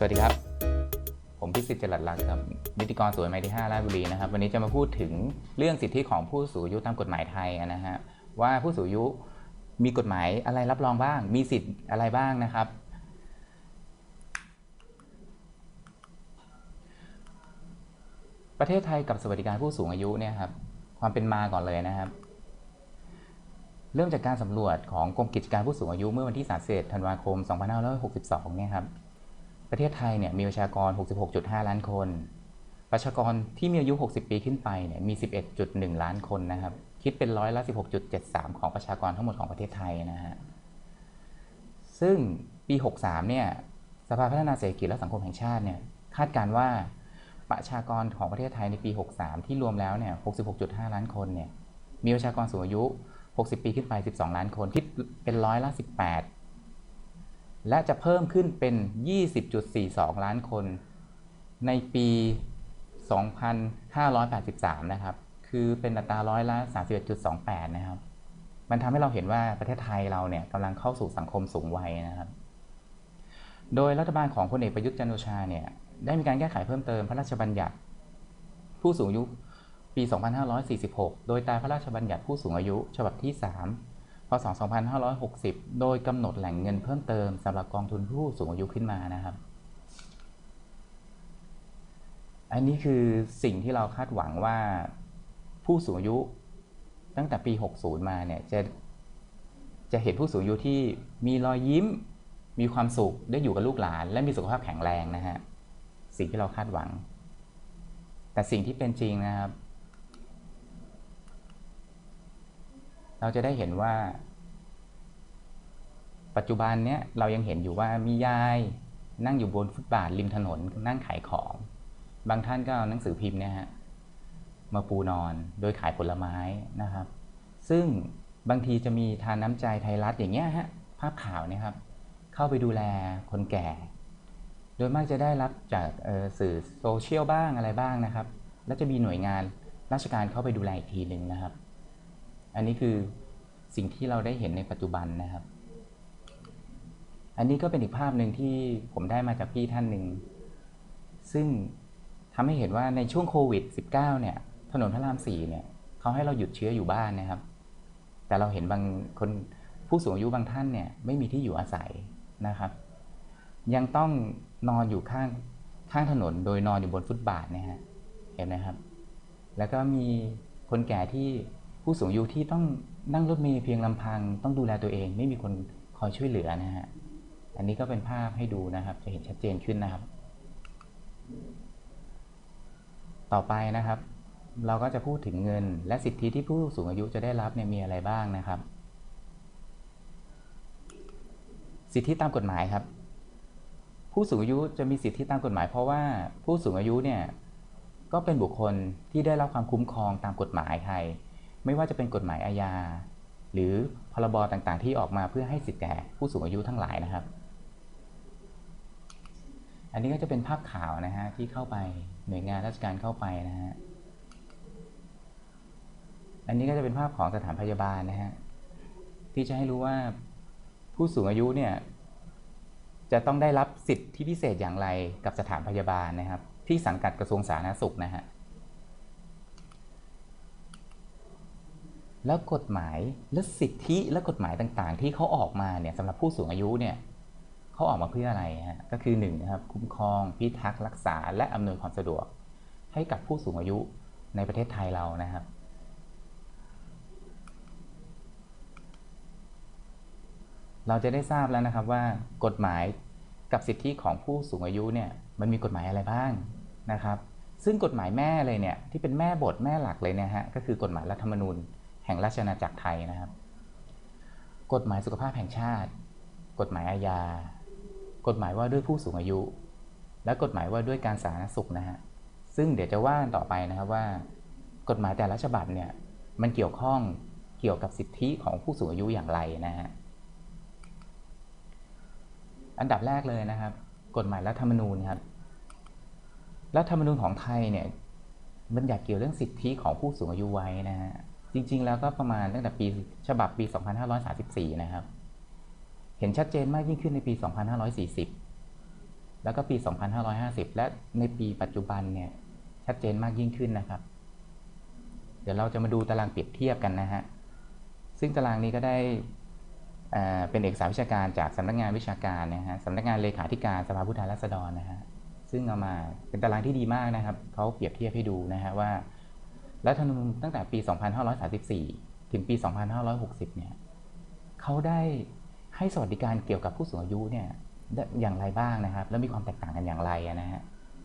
สวัสดีครับ ผมพิสิทธิ์จรัสลักษณ์ครับนิติกรสวยไมที่5ราชบุรีนะครับ วันนี้จะมาพูดถึงเรื่องสิทธิของผู้สูงอายุตามกฎหมายไทยนะฮะว่าผู้สูงอายุมีกฎหมายอะไรรับรองบ้าง มีสิทธิ์อะไรบ้างนะครับ ประเทศไทยกับสวัสดิการผู้สูงอายุเนี่ยครับความเป็นมาก่อนเลยนะครับ เริ่มจากการสำรวจของกรมกิจการผู้สูงอายุเมื่อวันที่31ธันวาคม 2562 เนี่ยครับ ประเทศไทยเนี่ยมีประชากร 66.5 ล้านคน ประชากรที่มีอายุ 60 ปีขึ้นไปเนี่ยมี 11.1 ล้านคนนะครับ คิดเป็นร้อยละ 16.73 ของประชากรทั้งหมดของประเทศไทยนะฮะ ซึ่งปี 63 เนี่ย สภาพัฒนาเศรษฐกิจและสังคมแห่งชาติเนี่ยคาดการณ์ว่าประชากรของประเทศไทยในปี 63 ที่รวมแล้วเนี่ย 66.5 ล้านคนเนี่ย มีประชากรสูงอายุ 60 ปีขึ้นไป 12 ล้านคน คิดเป็นร้อยละ 18 และจะเพิ่มขึ้นเป็น 20.42 ล้านคน ในปี 2583 นะครับ คือเป็นอัตราร้อยละ 31.28 นะครับ มันทำให้เราเห็นว่าประเทศไทยเราเนี่ยกำลังเข้าสู่สังคมสูงวัยนะครับ โดยรัฐบาลของพลเอกประยุทธ์จันโอชาเนี่ย ได้มีการแก้ไขเพิ่มเติมพระราชบัญญัติ ผู้สูงอายุปี 2546 โดยตามพระราชบัญญัติผู้สูงอายุ ฉบับที่ 3 พศ 2560 โดยกำหนดแหล่งเงินเพิ่มเติมสำหรับกองทุนผู้สูงอายุขึ้นมานะครับ อันนี้คือสิ่งที่เราคาดหวังว่าผู้สูงอายุตั้งแต่ปี 60 มาเนี่ยจะจะเห็นผู้สูงอายุที่มีรอยยิ้ม มีความสุขได้อยู่กับลูกหลาน และมีสุขภาพแข็งแรงนะฮะสิ่งที่เราคาดหวัง แต่สิ่งที่เป็นจริงนะครับ เราจะได้เห็นว่า ปัจจุบันเนี้ยเรายังเห็นอยู่ว่ามียายนั่งอยู่บนฟุตบาทริมถนนนั่งขายของ บางท่านก็เอาหนังสือพิมพ์เนี่ยฮะมาปูนอนโดยขายผลไม้นะครับ ซึ่งบางทีจะมีทานน้ำใจไทยรัฐอย่างเงี้ยฮะภาพข่าวเนี่ยครับ เข้าไปดูแลคนแก่ โดยมากจะได้รับจากออสื่อโซเชียลบ้างอะไรบ้างนะครับ แล้วจะมีหน่วยงานราชการเข้าไปดูแลอีกทีหนึ่งนะครับ อันนี้คือสิ่งที่เราได้เห็นในปัจจุบันนะครับ อันนี้ก็เป็นอีกภาพหนึ่งที่ผมได้มาจากพี่ท่านหนึ่ง ซึ่งทำให้เห็นว่าในช่วงโควิด -19 เนี่ย ถนนพระรามสี่เนี่ยเขาให้เราหยุดเชื้ออยู่บ้านนะครับ แต่เราเห็นบางคนผู้สูงอายุบางท่านเนี่ยไม่มีที่อยู่อาศัยนะครับ ยังต้องนอนอยู่ข้างข้างถนนโดยนอนอยู่บนฟุตบาทนะฮะเห็นไหมครับ แล้วก็มีคนแก่ที่ ผู้สูงอายุที่ต้องนั่งรถเมล์เพียงลำพัง ต้องดูแลตัวเอง ไม่มีคนคอยช่วยเหลือนะฮะอันนี้ก็เป็นภาพให้ดูนะครับ จะเห็นชัดเจนขึ้นนะครับ ต่อไปนะครับ เราก็จะพูดถึงเงิน และสิทธิที่ผู้สูงอายุจะได้รับเนี่ยมีอะไรบ้างนะครับ สิทธิตามกฎหมายครับ ผู้สูงอายุจะมีสิทธิตามกฎหมาย เพราะว่าผู้สูงอายุเนี่ยก็เป็นบุคคลที่ได้รับความคุ้มครองตามกฎหมายไทย ไม่ว่าจะเป็นกฎหมายอาญา หรือพรบต่างๆ ที่ออกมาเพื่อให้สิทธิแก่ผู้สูงอายุทั้งหลายนะครับ อันนี้ก็จะเป็นภาพข่าวนะฮะที่เข้าไปหน่วยงานราชการเข้าไปนะฮะอันนี้ก็จะเป็นภาพของสถานพยาบาลนะฮะที่จะให้รู้ว่าผู้สูงอายุเนี่ยจะต้องได้รับสิทธิพิเศษอย่างไรกับสถานพยาบาลนะครับ ที่สังกัดกระทรวงสาธารณสุขนะฮะ แล้วกฎหมายและสิทธิและกฎหมายต่างๆ ที่เขาออกมาเนี่ยสำหรับผู้สูงอายุเนี่ยเขาออกมาเพื่ออะไรฮะก็คือหนึ่งนะครับคุ้มครอง พิทักษ์รักษา และอำนวยความสะดวก ให้กับผู้สูงอายุในประเทศไทยเรานะครับ เราจะได้ทราบแล้วนะครับว่ากฎหมายกับสิทธิของผู้สูงอายุเนี่ยมันมีกฎหมายอะไรบ้างนะครับ ซึ่งกฎหมายแม่เลยเนี่ยที่เป็นแม่บทแม่หลักเลยเนี่ยฮะก็คือกฎหมายรัฐธรรมนูญ แห่งราชอาณาจักรไทยนะครับ กฎหมายสุขภาพแห่งชาติ กฎหมายอาญา กฎหมายว่าด้วยผู้สูงอายุ และกฎหมายว่าด้วยการสาธารณสุขนะฮะ ซึ่งเดี๋ยวจะว่าต่อไปนะครับว่า กฎหมายแต่ละฉบับเนี่ยมันเกี่ยวข้องเกี่ยวกับสิทธิของผู้สูงอายุอย่างไรนะฮะ อันดับแรกเลยนะครับ กฎหมายรัฐธรรมนูญครับ รัฐธรรมนูญของไทยเนี่ยมันอยากเกี่ยวเรื่องสิทธิของผู้สูงอายุไว้นะฮะ จริง ๆ แล้วก็ประมาณตั้งแต่ปีฉบับปี 2534 นะครับ เห็นชัดเจนมากยิ่งขึ้นในปี 2540 แล้วก็ปี 2550 และในปีปัจจุบันเนี่ยชัดเจนมากยิ่งขึ้นนะครับ เดี๋ยวเราจะมาดูตารางเปรียบเทียบกันนะฮะ ซึ่งตารางนี้ก็ได้เป็นเอกสารวิชาการจากสำนักงานวิชาการนะฮะสำนักงานเลขาธิการสภาผู้แทนราษฎรนะฮะซึ่งเอามาเป็นตารางที่ดีมากนะครับเขาเปรียบเทียบให้ดูนะฮะว่า รัฐธรรมนูญตั้งแต่ปี 2534 ถึงปี 2560 เนี่ยเขาได้ให้สวัสดิการเกี่ยวกับผู้สูงอายุเนี่ยอย่างไรบ้างนะครับ แล้วมีความแตกต่างกันอย่างไรนะฮะ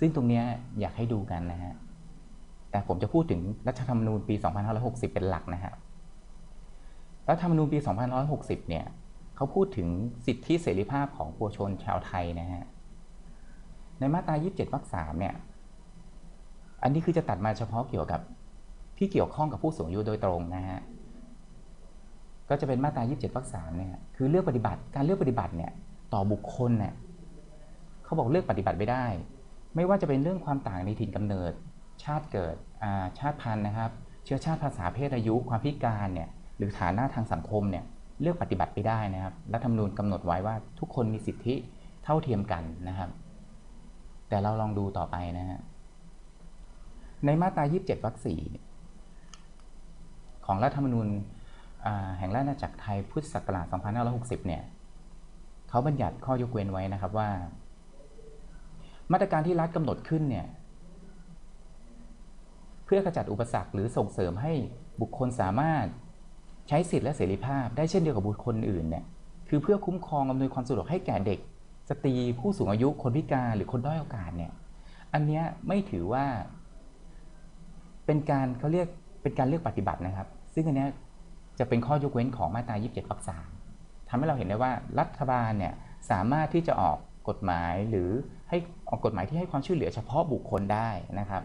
ซึ่งตรงนี้อยากให้ดูกันนะฮะแต่ผมจะพูดถึงรัฐธรรมนูญปี 2560 เป็นหลักนะฮะรัฐธรรมนูญปี 2560 เนี่ยเขาพูดถึงสิทธิเสรีภาพของปวชนชาวไทยนะฮะในมาตรา 27 วรรค 3 เนี่ย อันนี้คือจะตัดมาเฉพาะเกี่ยวกับ ที่เกี่ยวข้องกับผู้สูงอายุโดยตรงนะฮะก็จะเป็นมาตรา 27วรรค3เนี่ยคือเลือกปฏิบัติการเลือกปฏิบัติเนี่ยต่อบุคคลเนี่ยเขาบอกเลือกปฏิบัติไม่ได้ ไม่ว่าจะเป็นเรื่องความต่างในถิ่นกำเนิด ชาติเกิดชาติพันธุ์นะครับ เชื้อชาติภาษาเพศอายุ ความพิการเนี่ยหรือฐานะทางสังคมเนี่ยเลือกปฏิบัติไม่ได้นะครับรัฐธรรมนูญกำหนดไว้ว่าทุกคนมีสิทธิเท่าเทียมกันนะครับ แต่เราลองดูต่อไปนะฮะในมาตรา 27วรรค4 ของรัฐธรรมนูญแห่งราชอาณาจักรไทยพุทธศักราช 2560 เนี่ยเขาบัญญัติข้อยกเว้นไว้นะครับว่า มาตรการที่รัฐกำหนดขึ้นเนี่ยเพื่อขจัดอุปสรรคหรือส่งเสริมให้บุคคลสามารถใช้สิทธิและเสรีภาพ ได้เช่นเดียวกับบุคคลอื่นเนี่ยคือเพื่อคุ้มครองอำนวยความสะดวกให้แก่เด็ก สตรีผู้สูงอายุคนพิการหรือคนด้อยโอกาสเนี่ยอันนี้ไม่ถือว่า เป็นการเขาเรียกเป็นการเลือกปฏิบัตินะครับ ซึ่งอันนี้จะเป็นข้อยกเว้นของมาตรา 27วรรคสามทำให้เราเห็นได้ว่ารัฐบาลเนี่ยสามารถที่จะออกกฎหมายหรือให้ออกกฎหมายที่ให้ความช่วยเหลือเฉพาะบุคคลได้นะครับ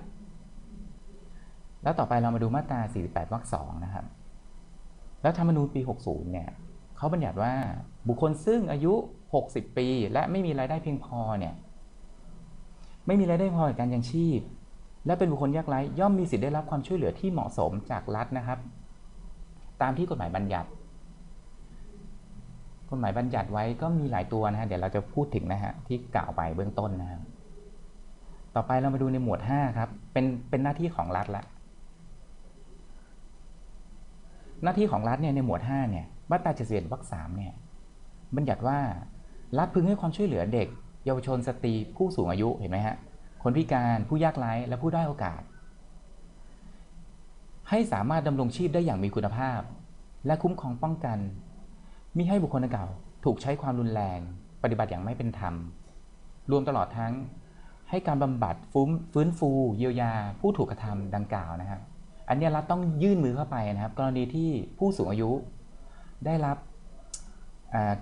แล้วต่อไปเรามาดูมาตรา 48วรรคสองนะครับ แล้วธรรมนูญปี 60 เนี่ยเขาบัญญัติว่าบุคคลซึ่งอายุ 60 ปี และไม่มีรายได้เพียงพอเนี่ยไม่มีรายได้พอในการยังชีพ และเป็นบุคคลยากไร้ย่อมมีสิทธิ์ได้รับความช่วยเหลือที่เหมาะสมจากรัฐนะครับ ตามที่กฎหมายบัญญัติ กฎหมายบัญญัติไว้ก็มีหลายตัวนะฮะ เดี๋ยวเราจะพูดถึงนะฮะที่กล่าวไปเบื้องต้นนะครับต่อไปเรามาดูในหมวด 5 ครับ เป็น เป็นหน้าที่ของรัฐละ หน้าที่ของรัฐเนี่ยในหมวด 5 เนี่ย มาตรา71วรรค3เนี่ย บัญญัติว่ารัฐพึงให้ความช่วยเหลือเด็ก เยาวชนสตรีผู้สูงอายุ เห็นไหมฮะ คนพิการ ผู้ยากไร้ และผู้ได้โอกาส ให้สามารถดำรงชีพได้อย่างมีคุณภาพ และคุ้มครองป้องกันมิให้บุคคลดังกล่าวถูกใช้ความรุนแรง ปฏิบัติอย่างไม่เป็นธรรม รวมตลอดทั้งให้การบำบัดฟื้นฟื้นฟู เยียวยา ผู้ถูกกระทำดังกล่าวนะครับอันนี้รัฐต้องยื่นมือเข้าไปนะครับ กรณีที่ผู้สูงอายุ ได้รับ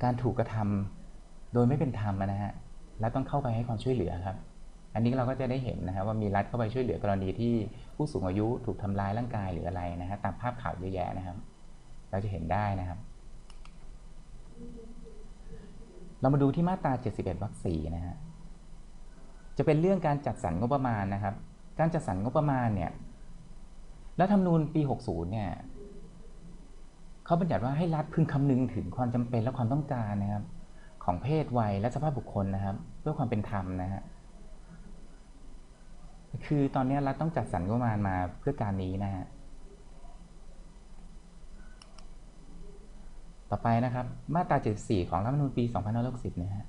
การถูกกระทำโดยไม่เป็นธรรมนะฮะและต้องเข้าไปให้ความช่วยเหลือครับ อันนี้เราก็จะได้เห็นนะครับว่ามีรัฐเข้าไปช่วยเหลือกรณีที่ผู้สูงอายุถูกทำร้ายร่างกายหรืออะไรนะฮะตามภาพข่าวเยอะแยะนะครับ เราจะเห็นได้นะครับ เรามาดูที่มาตรา 71วรรคสี่นะฮะจะเป็นเรื่องการจัดสรรงบประมาณนะครับ การจัดสรรงบประมาณเนี่ยแล้วธรรมนูญปี 60 เนี่ยเขาบัญญัติว่าให้รัฐพึงคำนึงถึงความจำเป็นและความต้องการนะครับ ของเพศวัยและสภาพบุคคลนะครับ เพื่อความเป็นธรรมนะฮะ คือตอนนี้รัฐต้องจัดสรรงบประมาณมาเพื่อการนี้นะฮะ ต่อไปนะครับ มาตรา 74 ของรัฐธรรมนูญปี 2560นะฮะ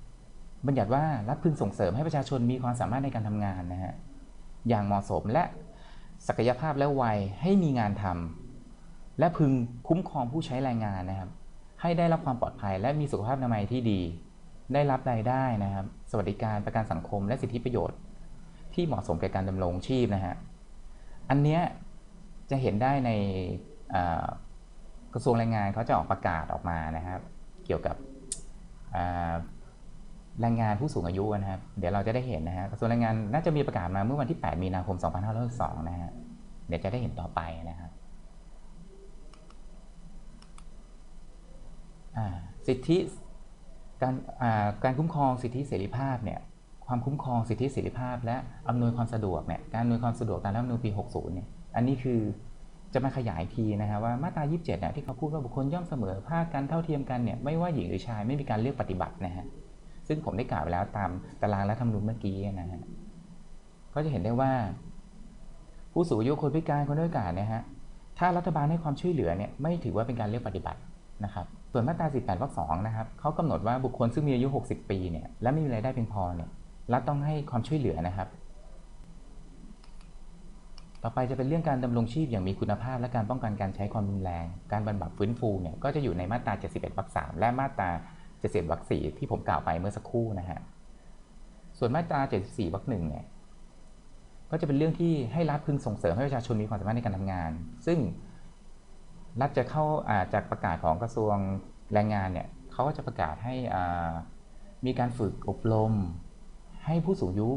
บัญญัติว่ารัฐพึงส่งเสริมให้ประชาชนมีความสามารถในการทำงานนะฮะ อย่างเหมาะสมและศักยภาพและวัยให้มีงานทำและพึงคุ้มครองผู้ใช้แรงงานนะครับ ให้ได้รับความปลอดภัย และมีสุขภาพอนามัยที่ดี ได้รับรายได้นะครับ สวัสดิการประกันสังคมและสิทธิประโยชน์ ที่เหมาะสมแก่การดำรงชีพนะฮะ อันเนี้ยจะเห็นได้ในกระทรวงแรงงานเขาจะออกประกาศออกมานะครับ เกี่ยวกับแรงงานผู้สูงอายุนะครับ เดี๋ยวเราจะได้เห็นนะฮะกระทรวงแรงงานน่าจะมีประกาศมาเมื่อวันที่ 8 มีนาคม 2562นะฮะ เดี๋ยวจะได้เห็นต่อไปนะครับสิทธิการการคุ้มครองสิทธิเสรีภาพเนี่ย ความคุ้มครองสิทธิเสรีภาพ และอำนวยความสะดวกเนี่ยการอำนวยความสะดวกตามรัฐธรรมนูญปี 60 เนี่ยอันนี้คือจะมาขยายทีนะครับว่ามาตรา 27เนี่ยที่เขาพูดว่าบุคคลย่อมเสมอภาคกันเท่าเทียมกันเนี่ยไม่ว่าหญิงหรือชายไม่มีการเลือกปฏิบัตินะฮะซึ่งผมได้กล่าวไปแล้วตามตารางรัฐธรรมนูญเมื่อกี้นะฮะก็จะเห็นได้ว่า ผู้สูงอายุคนพิการคนด้อยโอกาสนี่ยฮะถ้ารัฐบาลให้ความช่วยเหลือเนี่ยไม่ถือว่าเป็นการเลือกปฏิบัตินะครับส่วนมาตรา 18วรรคสองนะครับเขากำหนดว่าบุคคลซึ่งมีอายุ 60 ปีเนี่ยและไม่มีรายได้เพียงพอเนี่ย รัฐต้องให้ความช่วยเหลือนะครับ ต่อไปจะเป็นเรื่องการดำรงชีพอย่างมีคุณภาพ และการป้องกันการใช้ความรุนแรง การบรรบับฟื้นฟูเนี่ยก็จะอยู่ในมาตรา 71วรรคสามและมาตรา 71วรรคสี่ที่ผมกล่าวไปเมื่อสักครู่นะฮะส่วนมาตรา 74วรรคหนึ่งเนี่ยก็จะเป็นเรื่องที่ให้รัฐพึงส่งเสริมให้ประชาชนมีความสามารถในการทำงาน ซึ่งรัฐจะเข้าอาจากประกาศของกระทรวงแรงงานเนี่ยเขาก็จะประกาศให้มีการฝึกอบรม ให้ผู้สูงอายุ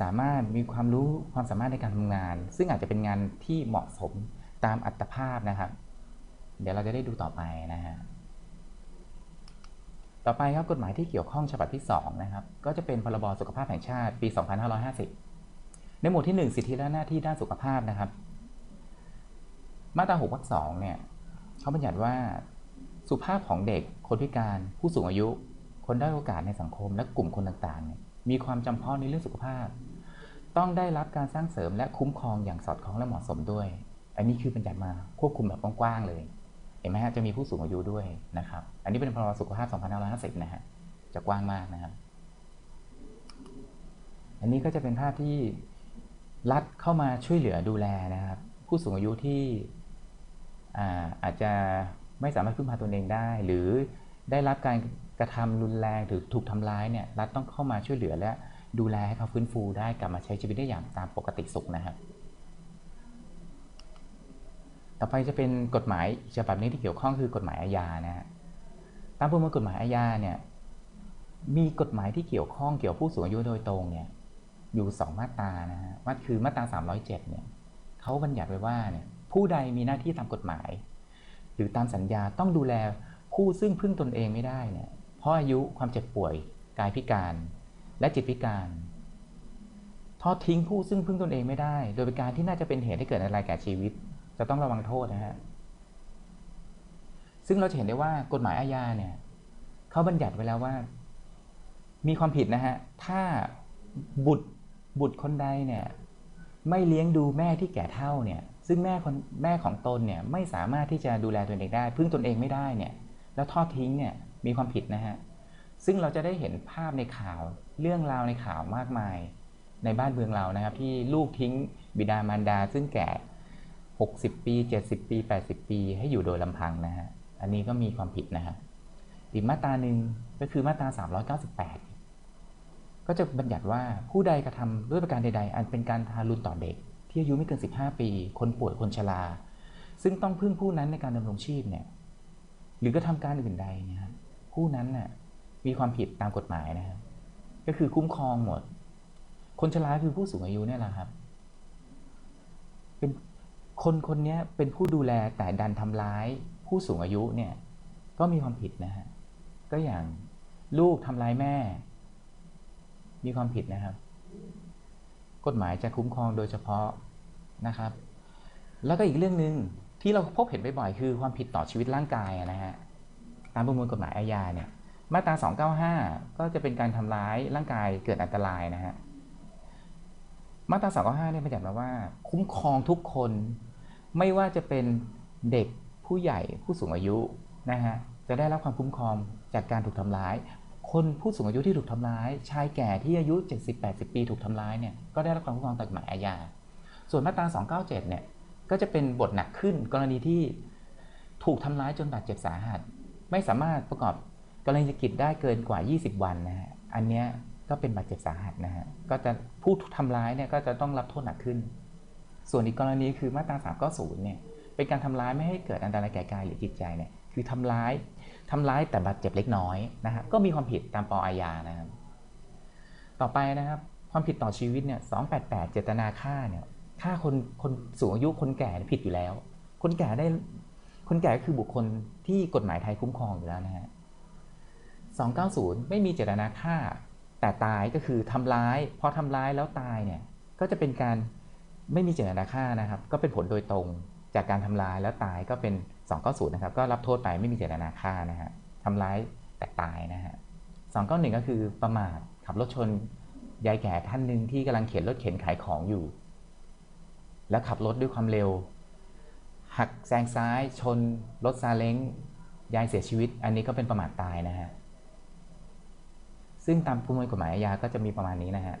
สามารถมีความรู้ความสามารถในการทำงาน ซึ่งอาจจะเป็นงานที่เหมาะสมตามอัตภาพนะครับ เดี๋ยวเราจะได้ดูต่อไปนะฮะต่อไปครับกฎหมายที่เกี่ยวข้องฉบับที่2นะครับก็จะเป็นพรบสุขภาพแห่งชาติปี 2550 ในหมวดที่ 1 สิทธิและหน้าที่ด้านสุขภาพนะครับ มาตรา6วรรคสองเนี่ยเขาบัญญัติว่าสุขภาพของเด็ก คนพิการ ผู้สูงอายุ คนได้อยโอกาสในสังคมและกลุ่มคนต่างๆเนี่ย มีความจำเพาะในเรื่องสุขภาพ ต้องได้รับการสร้างเสริมและคุ้มครองอย่างสอดคล้องและเหมาะสมด้วย อันนี้คือบัญญัติมาควบคุมแบบกว้างๆเลย เห็นไหมฮะจะมีผู้สูงอายุด้วยนะครับ อันนี้เป็นพรบสุขภาพ 2550 นะฮะ จะกว้างมากนะครับ อันนี้ก็จะเป็นภาพที่รัฐเข้ามาช่วยเหลือดูแลนะครับ ผู้สูงอายุที่อาอาจจะไม่สามารถพึ่งพาตนเองได้ หรือ ได้รับการกระทำรุนแรงหรือถูกทำร้ายเนี่ยรัฐต้องเข้ามาช่วยเหลือและดูแลให้เขาฟื้นฟูได้กลับมาใช้ชีวิตได้อย่างตามปกติสุขนะครับ ต่อไปจะเป็นกฎหมายฉบับนี้ที่เกี่ยวข้องคือกฎหมายอาญานะฮะตามประมวลกฎหมายอาญาเนี่ยมีกฎหมายที่เกี่ยวข้องเกี่ยวผู้สูงอายุโดยตรงเนี่ยอยู่ 2 มาตรานะฮะว่าคือมาตรา 307เนี่ยเขาบัญญัติไว้ว่าเนี่ยผู้ใดมีหน้าที่ตามกฎหมาย หรือตามสัญญาต้องดูแล ผู้ซึ่งพึ่งตนเองไม่ได้เนี่ยเพราะอายุความเจ็บป่วยกายพิการและจิตพิการ ทอดทิ้งผู้ซึ่งพึ่งตนเองไม่ได้ โดยเป็นการที่น่าจะเป็นเหตุให้เกิดอันตรแก่ชีวิต จะต้องระวังโทษนะฮะซึ่งเราจะเห็นได้ว่ากฎหมายอาญาเนี่ยเขาบัญญัติไว้แล้วว่า มีความผิดนะฮะถ้าบุตรบุตรคนใดเนี่ยไม่เลี้ยงดูแม่ที่แก่เท่าเนี่ยซึ่งแม่คนแม่ของตนเนี่ยไม่สามารถที่จะดูแลตนเองได้ พึ่งตนเองไม่ได้เนี่ย แล้วทอดทิ้งเนี่ยมีความผิดนะฮะซึ่งเราจะได้เห็นภาพในข่าวเรื่องราวในข่าวมากมาย ในบ้านเมืองเรานะครับ ที่ลูกทิ้งบิดามารดา ซึ่งแก่ 60 ปี 70 ปี 80 ปี ให้อยู่โดยลำพังนะฮะอันนี้ก็มีความผิดนะฮะอีกมาตราหนึ่งก็คือมาตรา 398 ก็จะบัญญัติว่าผู้ใดกระทำด้วยประการใด ๆ อันเป็นการทารุณต่อเด็ก ที่อายุไม่เกิน 15 ปี คนป่วยคนชราซึ่งต้องพึ่งผู้นั้นในการดำรงชีพเนี่ย หรือกระทำการอื่นใดเนี่ยครับผู้นั้นน่ะมีความผิดตามกฎหมายนะครับก็คือคุ้มครองหมด คนชราคือผู้สูงอายุเนี่ยแหละครับ เป็นคนคนนี้เป็นผู้ดูแลแต่ดันทำร้าย ผู้สูงอายุเนี่ย ก็มีความผิดนะฮะก็อย่างลูกทำร้ายแม่ มีความผิดนะครับ กฎหมายจะคุ้มครองโดยเฉพาะนะครับ แล้วก็อีกเรื่องหนึ่ง ที่เราพบเห็นบ่อยๆคือความผิดต่อชีวิตร่างกายนะฮะตามประมวลกฎหมายอาญาเนี่ยมาตรา 295 ก็จะเป็นการทำร้ายร่างกายเกิดอันตรายนะฮะมาตรา 295 เนี่ยบัญญัติมาว่า คุ้มครองทุกคน ไม่ว่าจะเป็นเด็กผู้ใหญ่ผู้สูงอายุนะฮะจะได้รับความคุ้มครองจากการถูกทำร้าย คนผู้สูงอายุที่ถูกทำร้าย ชายแก่ที่อายุ 70-80 ปีถูกทำร้ายเนี่ยก็ได้รับความคุ้มครองตามกฎหมายอาญาส่วนมาตรา 297 เนี่ย ก็จะเป็นบทหนักขึ้นกรณีที่ถูกทำร้ายจนบาดเจ็บสาหัส ไม่สามารถประกอบกรณีกิจได้เกินกว่า 20 วันนะฮะอันเนี้ยก็เป็นบาดเจ็บสาหัสนะฮะก็จะผู้ทำร้ายเนี่ยก็จะต้องรับโทษหนักขึ้น ส่วนอีกกรณีคือมาตรา390เนี่ยเป็นการทำร้ายไม่ให้เกิดอันตรายแก่กายหรือจิตใจเนี่ยคือทำร้ายทำร้ายแต่บาดเจ็บเล็กน้อยนะฮะก็มีความผิดตามปอาญานะครับต่อไปนะครับ ความผิดต่อชีวิตเนี่ย288 เจตนาฆ่าเนี่ย ฆ่าคนคนสูงอายุคนแก่ผิดอยู่แล้ว คนแก่ได้คนแก่ก็คือบุคคลที่กฎหมายไทยคุ้มครองอยู่แล้วนะฮะ290 ไม่มีเจตนาฆ่า แต่ตายก็คือทำร้ายพอทำร้ายแล้วตายเนี่ยก็จะเป็นการไม่มีเจตนาฆ่านะครับ ก็เป็นผลโดยตรงจากการทำร้ายแล้วตายก็เป็น290นะครับ ก็รับโทษไปไม่มีเจตนาฆ่านะฮะทำร้ายแต่ตายนะฮะ291 ก็คือประมาทขับรถชนยายแก่ท่านหนึ่งที่กำลังเข็นรถเข็นขายของอยู่ แล้วขับรถด้วยความเร็ว หักแซงซ้ายชนรถซาเล้งยายเสียชีวิต อันนี้ก็เป็นประมาทตายนะฮะซึ่งตามประมวลกฎหมายอาญาก็จะมีประมาณนี้นะฮะ